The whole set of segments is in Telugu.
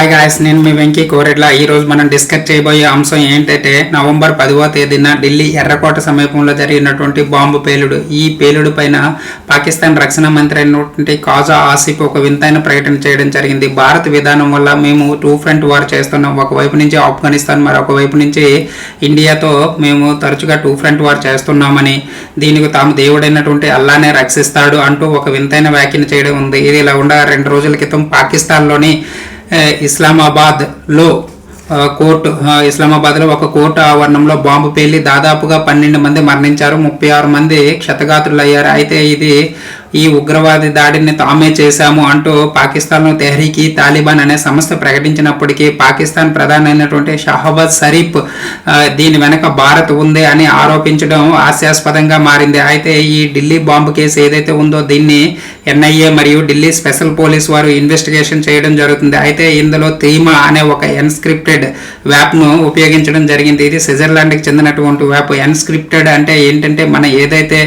హాయ్ గాయస్ నేను మీ వెంకీ కోరెడ్ల. ఈ రోజు మనం డిస్కస్ చేయబోయే అంశం ఏంటంటే నవంబర్ పదవ తేదీన ఢిల్లీ ఎర్రకోట సమీపంలో జరిగినటువంటి బాంబు పేలుడు. ఈ పేలుడు పైన పాకిస్తాన్ రక్షణ మంత్రి అయినటువంటి కాజా ఆసిఫ్ ఒక వింతైన ప్రకటన చేయడం జరిగింది. భారత్ విధానం వల్ల మేము టూ ఫ్రంట్ వార్ చేస్తున్నాం. ఒకవైపు నుంచి ఆఫ్ఘనిస్తాన్ మరొక వైపు నుంచి ఇండియాతో మేము తరచుగా టూ ఫ్రంట్ వార్ చేస్తున్నామని దీనికి తాము దేవుడైనటువంటి అల్లానే రక్షిస్తాడు అంటూ ఒక వింతైన వ్యాఖ్యను చేయడం ఉంది. ఇది ఇలా ఉండగా రెండు రోజుల క్రితం పాకిస్తాన్లోని ఇస్లామాబాద్లో కోర్టు ఇస్లామాబాద్లో ఒక కోర్టు ఆవరణంలో బాంబు పేలి దాదాపుగా పన్నెండు మంది మరణించారు. ముప్పై ఆరు మంది క్షతగాత్రులయ్యారు. అయితే ఇది ఈ ఉగ్రవాది దాడిని తామే చేశాము అంటూ పాకిస్తాన్లో తెహ్రీకి తాలిబాన్ అనే సంస్థ ప్రకటించినప్పటికీ పాకిస్తాన్ ప్రధానమైనటువంటి షహబాద్ షహబాజ్ షరీఫ్ దీని వెనక భారత్ ఉంది అని ఆరోపించడం హాస్యాస్పదంగా మారింది. అయితే ఈ ఢిల్లీ బాంబు కేసు ఏదైతే ఉందో దీన్ని ఎన్ఐఏ మరియు ఢిల్లీ స్పెషల్ పోలీస్ వారు ఇన్వెస్టిగేషన్ చేయడం జరుగుతుంది. అయితే ఇందులో థీమా అనే ఒక ఎన్స్క్రిప్టెడ్ వ్యాప్ను ఉపయోగించడం జరిగింది. ఇది స్విట్జర్లాండ్కి చెందినటువంటి వ్యాప్. ఎన్స్క్రిప్టెడ్ అంటే ఏంటంటే మన ఏదైతే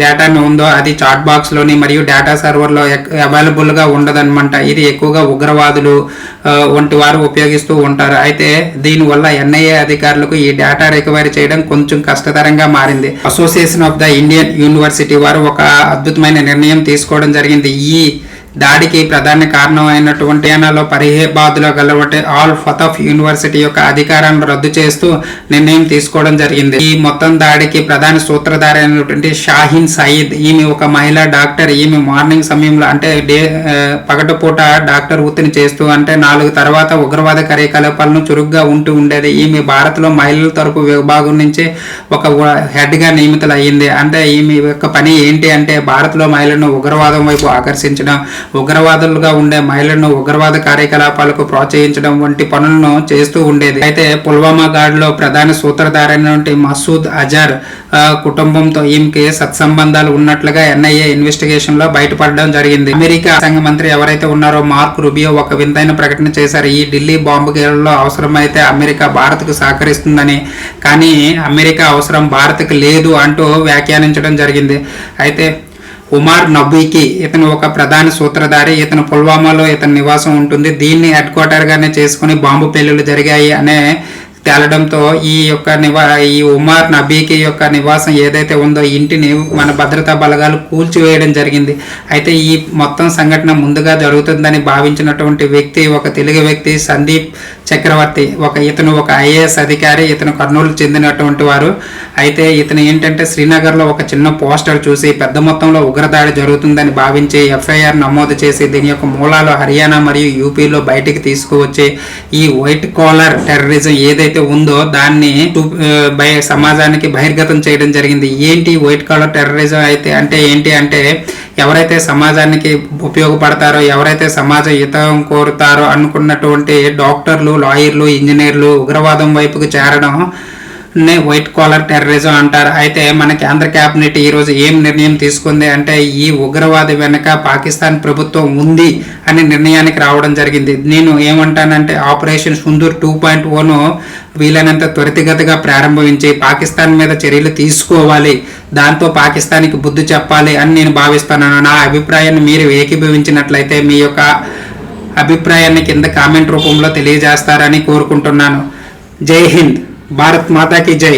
డేటాను ఉందో అది చాట్ బాక్స్లోని మరియు డేటా సర్వర్లో అవైలబుల్గా ఉండదన్నమాట ఇది ఎక్కువగా ఉగ్రవాదులు వంటి వారు ఉపయోగిస్తూ ఉంటారు. అయితే దీనివల్ల ఎన్ఐఏ అధికారులకు ఈ డేటా రికవరీ చేయడం కొంచెం కష్టతరంగా మారింది. Association of the Indian university వారు ఒక అద్భుతమైన నిర్ణయం తీసుకోవడం జరిగింది. ఈ దాడికి ప్రధాన కారణం అయినటువంటి హర్యానాలో పరిహేబాద్లో గలవటి ఆల్ ఫతఫ్ యూనివర్సిటీ యొక్క అధికారాన్ని రద్దు చేస్తూ నిర్ణయం తీసుకోవడం జరిగింది. ఈ మొత్తం దాడికి ప్రధాన సూత్రధారి అయినటువంటి షాహీన్ సయీద్ ఈమె ఒక మహిళా డాక్టర్ ఈమె మార్నింగ్ సమయంలో అంటే డే పగటిపూట డాక్టర్ వృత్తిని చేస్తూ అంటే నాలుగు తర్వాత ఉగ్రవాద కార్యకలాపాలను చురుగ్గా ఉంటూ ఉండేది. ఈమె భారత్లో మహిళల తరపు విభాగం నుంచి ఒక హెడ్గా నియమితులయ్యింది. అంటే ఈమె యొక్క పని ఏంటి అంటే భారత్లో మహిళలను ఉగ్రవాదం వైపు ఆకర్షించడం ఉగ్రవాదులుగా ఉండే మహిళలను ఉగ్రవాద కార్యకలాపాలకు ప్రోత్సహించడం వంటి పనులను చేస్తూ ఉండేది. అయితే పుల్వామా దాడిలో ప్రధాన సూత్రధారైనటువంటి మసూద్ అజార్ కుటుంబంతో ఈమెకి సత్సంబంధాలు ఉన్నట్లుగా ఎన్ఐఏ ఇన్వెస్టిగేషన్లో బయటపడడం జరిగింది. అమెరికా సంఘ మంత్రి ఎవరైతే ఉన్నారో మార్క్ రుబియో ఒక వింతైన ప్రకటన చేశారు. ఈ ఢిల్లీ బాంబు గేలలో అవసరమైతే అమెరికా భారత్కు సహకరిస్తుందని కానీ అమెరికా అవసరం భారత్కు లేదు అంటూ వ్యాఖ్యానించడం జరిగింది. అయితే ఉమార్ నబీకి ఇతను ఒక ప్రధాన సూత్రధారి ఇతను పుల్వామాలో ఇతని నివాసం ఉంటుంది. దీన్ని హెడ్ క్వార్టర్ గానే చేసుకుని బాంబు పేలులు జరిగాయి అనే తేలడంతో ఈ యొక్క నివా ఈ ఉమార్ నబీకి యొక్క నివాసం ఏదైతే ఉందో ఇంటిని మన భద్రతా బలగాలు కూల్చివేయడం జరిగింది. అయితే ఈ మొత్తం సంఘటన ముందుగా జరుగుతుందని భావించినటువంటి వ్యక్తి ఒక తెలుగు వ్యక్తి సందీప్ చక్రవర్తి ఒక ఇతను ఒక ఐఏఎస్ అధికారి ఇతను కర్నూలు చెందినటువంటి వారు. అయితే ఇతను ఏంటంటే శ్రీనగర్లో ఒక చిన్న పోస్టర్ చూసి పెద్ద మొత్తంలో ఉగ్రదాడి జరుగుతుందని భావించి ఎఫ్ఐఆర్ నమోదు చేసి దీని యొక్క మూలాలు హర్యానా మరియు యూపీలో బయటికి తీసుకువచ్చి ఈ వైట్ కాలర్ టెర్రరిజం ఏదైతే ఉందో దాన్ని సమాజానికి బహిర్గతం చేయడం జరిగింది. ఏంటి వైట్ కాలర్ టెర్రరిజం అయితే అంటే ఏంటి అంటే ఎవరైతే సమాజానికి ఉపయోగపడతారో ఎవరైతే సమాజ హితం కోరుతారో అనుకున్నటువంటి డాక్టర్లు లాయర్లు ఇంజనీర్లు ఉగ్రవాదం వైపుకు చేరడం నే వైట్ కాలర్ టెర్రరిజం అంటారు. అయితే మన కేంద్ర కేబినెట్ ఈరోజు ఏం నిర్ణయం తీసుకుంది అంటే ఈ ఉగ్రవాది వెనక పాకిస్తాన్ ప్రభుత్వం ఉంది అనే నిర్ణయానికి రావడం జరిగింది. నేను ఏమంటానంటే operation Sindoor two point one వీలైనంత త్వరితగతిగా ప్రారంభించి పాకిస్తాన్ మీద చర్యలు తీసుకోవాలి. దాంతో పాకిస్తాన్కి బుద్ధి చెప్పాలి అని నేను భావిస్తున్నాను నా అభిప్రాయాన్ని మీరు ఏకీభవించినట్లయితే మీ యొక్క అభిప్రాయాన్ని కింద కామెంట్ రూపంలో తెలియజేస్తారని కోరుకుంటున్నాను. జై హింద్. భారత్ మాతాకి జై